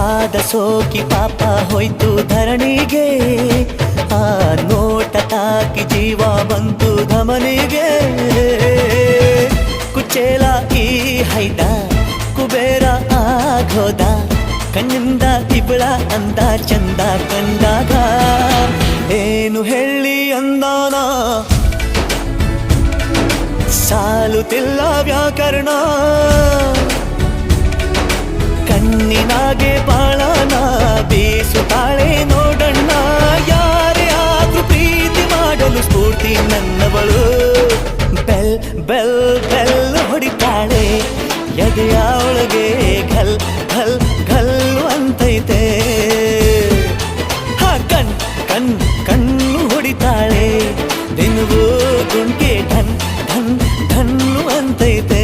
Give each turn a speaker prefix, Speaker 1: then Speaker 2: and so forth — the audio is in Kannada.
Speaker 1: ಪಾದ ಸೋಕಿ ಪಾಪ ಹೋಯ್ತು ಧರಣಿಗೆ. ಆ ನೋಟ ತಾಕಿ ಜೀವ ಬಂತು ಧಮನಿಗೆ. ಕುಚೇಲ ಈ ಹೈದ, ಕುಬೇರ ಆಗೋದ ಕಣ್ಣಿಂದ ಇಬ್ಬಳ ಅಂದ, ಚಂದ ಕಂಡಾಗ. ಏನು ಹೇಳಿ ಅಂದಾನ? ಸಾಲುತ್ತಿಲ್ಲ ವ್ಯಾಕರಣ. ಕಣ್ಣಿನಾಗೆ ನನ್ನವಳು. ಬೆಲ್ ಬೆಲ್ ಬೆಲ್ ಹೊಡಿತಾಳೆ. ಎದೆಯ ಒಳಗೆ ಘಲ್ ಘಲ್ ಘಲ್ ಅಂತೈತೆ. ಹಾ, ಕಣ್ ಕಣ್, ಕಣ್ಣು ಹೊಡಿತಾಳೆ. ದಿನವೂ ಗುಂಡ್ಗೆ ಧನ್ ಧನ್ ಧನ್ನು ಅಂತೈತೆ.